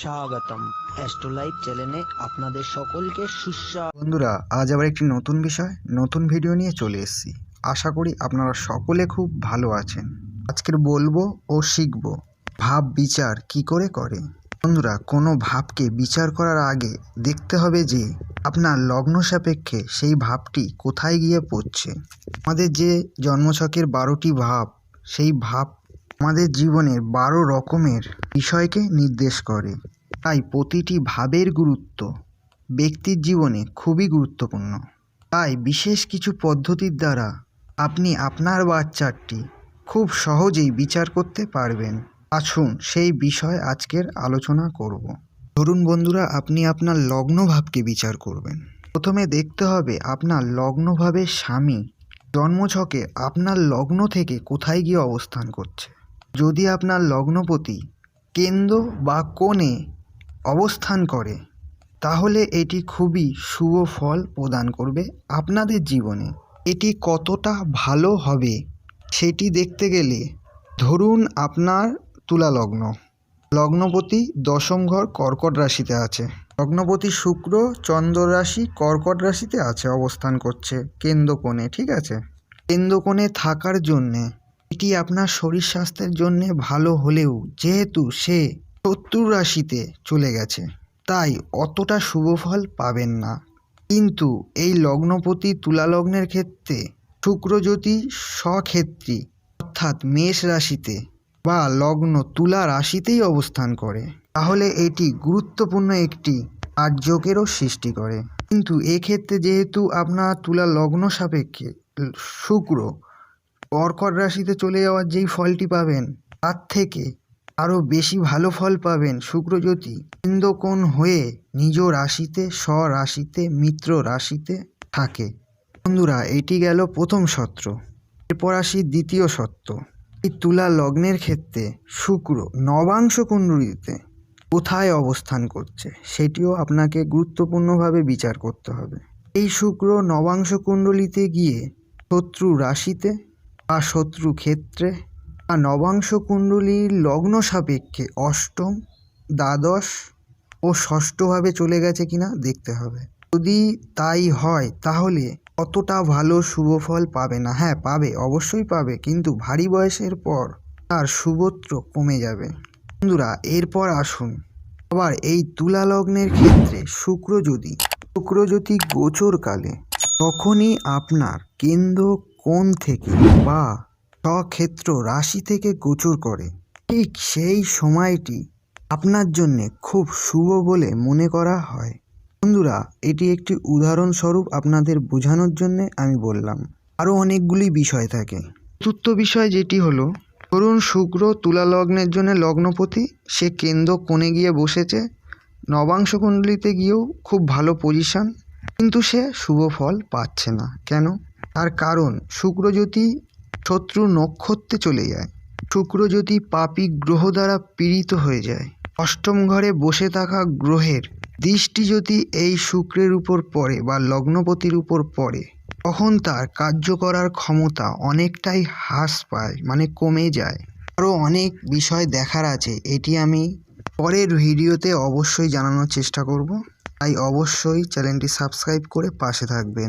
স্বাগতম। অ্যাস্ট্রোলাইভ চ্যানেলে আপনাদের সকলকে সুস্বা বন্ধুরা, আজ আবার একটি নতুন বিষয়, নতুন ভিডিও নিয়ে চলে এসেছি। আশা করি আপনারা সকলে খুব ভালো আছেন। আজকের বলব ও শিখব, ভাব বিচার কি করে করে? বন্ধুরা, কোনো ভাবকে বিচার করার আগে দেখতে হবে যে, আপনার লগ্ন সাপেক্ষে সেই ভাবটি কোথায় গিয়ে পড়ছে। আমাদের যে জন্মছকের বারোটি ভাব, সেই ভাব আমাদের জীবনের বারো রকমের বিষয়কে নির্দেশ করে। তাই প্রতিটি ভাবের গুরুত্ব ব্যক্তির জীবনে খুবই গুরুত্বপূর্ণ। তাই বিশেষ কিছু পদ্ধতির দ্বারা আপনি আপনার বাচ্চারটি খুব সহজেই বিচার করতে পারবেন। আসুন সেই বিষয় আজকের আলোচনা করব। ধরুন বন্ধুরা, আপনি আপনার লগ্নভাবকে বিচার করবেন। প্রথমে দেখতে হবে আপনার লগ্নভাবের স্বামী জন্মছকে আপনার লগ্ন থেকে কোথায় গিয়ে অবস্থান করছে। যদি আপনার লগ্নপতি কেন্দ্র বা কোণে অবস্থান করে, তাহলে এটি খুবই শুভ ফল প্রদান করবে আপনাদের জীবনে। এটি কতটা ভালো হবে সেটি দেখতে গেলে ধরুন আপনার তুলা লগ্ন লগ্নপতি দশম ঘর কর্কট রাশিতে আছে। লগ্নপতি শুক্র চন্দ্র রাশি কর্কট রাশিতে আছে অবস্থান করছে কেন্দ্রকোণে ঠিক আছে? কেন্দ্রকোণে থাকার জন্যে এটি আপনার শরীর স্বাস্থ্যের জন্যে ভালো হলেও যেহেতু সে শত্রু রাশিতে চলে গেছে, তাই অতটা শুভ ফল পাবেন না। কিন্তু এই লগ্নপতি তুলা লগ্নের ক্ষেত্রে শুক্র যদি স্বক্ষেত্রী অর্থাৎ মেষ রাশিতে বা লগ্ন তুলা রাশিতেই অবস্থান করে। তাহলে এটি গুরুত্বপূর্ণ একটি কার্যকেরও সৃষ্টি করে। কিন্তু এক্ষেত্রে যেহেতু আপনার তুলা লগ্ন সাপেক্ষে শুক্র কর্কট রাশিতে চলে যাওয়ার যেই ফলটি পাবেন, তার থেকে আরও বেশি ভালো ফল পাবেন শুক্রজ্যোতি। কেন্দ্রকোণ হয়ে নিজ রাশিতে, স্বরাশিতে, মিত্র রাশিতে থাকে। বন্ধুরা, এটি গেল প্রথম সত্র। এরপর আসি দ্বিতীয় সত্য এই তুলা লগ্নের ক্ষেত্রে শুক্র নবাংশ কুণ্ডলিতে কোথায় অবস্থান করছে, সেটিও আপনাকে গুরুত্বপূর্ণভাবে বিচার করতে হবে। এই শুক্র নবাংশ কুণ্ডলিতে গিয়ে শত্রু রাশিতে বা শত্রু ক্ষেত্রে। বা নবাংশ কুণ্ডলীর লগ্ন সাপেক্ষে অষ্টম, দ্বাদশ ও ষষ্ঠভাবে চলে গেছে কিনা দেখতে হবে। যদি তাই হয়, তাহলে অতটা ভালো শুভ ফল পাবে না। হ্যাঁ পাবে, অবশ্যই পাবে, কিন্তু ভারী বয়সের পর তার শুভত্র কমে যাবে। বন্ধুরা, এরপর আসুন। আবার এই তুলা লগ্নের ক্ষেত্রে শুক্র যদি শুক্র যদি গোচরকালে তখনই আপনার কেন্দ্র কোণ থেকে বা স্বক্ষেত্র রাশি থেকে গোচর করে? ঠিক সেই সময়টি আপনার জন্যে খুব শুভ বলে মনে করা হয়। বন্ধুরা, এটি একটি উদাহরণস্বরূপ আপনাদের বোঝানোর জন্যে আমি বললাম। আরও অনেকগুলি বিষয় থাকে। চতুর্থ বিষয় যেটি হলো ধরুন শুক্র তুলা লগ্নের জন্য লগ্নপতি, সে কেন্দ্র কোণে গিয়ে বসেছে, নবাংশ কুণ্ডলিতে গিয়েও খুব ভালো পজিশন কিন্তু সে শুভ ফল পাচ্ছে না। কেন? তার কারণ শুক্র যদি শত্রু নক্ষত্রে চলে যায়। শুক্র যদি পাপী গ্রহ দ্বারা পীড়িত হয়ে যায়। অষ্টম ঘরে বসে থাকা গ্রহের দৃষ্টি যদি এই শুক্রের উপর পড়ে বা লগ্নপতির উপর পড়ে। তখন তার কার্য করার ক্ষমতা অনেকটাই হ্রাস পায় মানে কমে যায়। আরও অনেক বিষয় দেখার আছে, এটি আমি পরের ভিডিওতে অবশ্যই জানানোর চেষ্টা করব। তাই অবশ্যই চ্যানেলটি সাবস্ক্রাইব করে পাশে থাকবেন।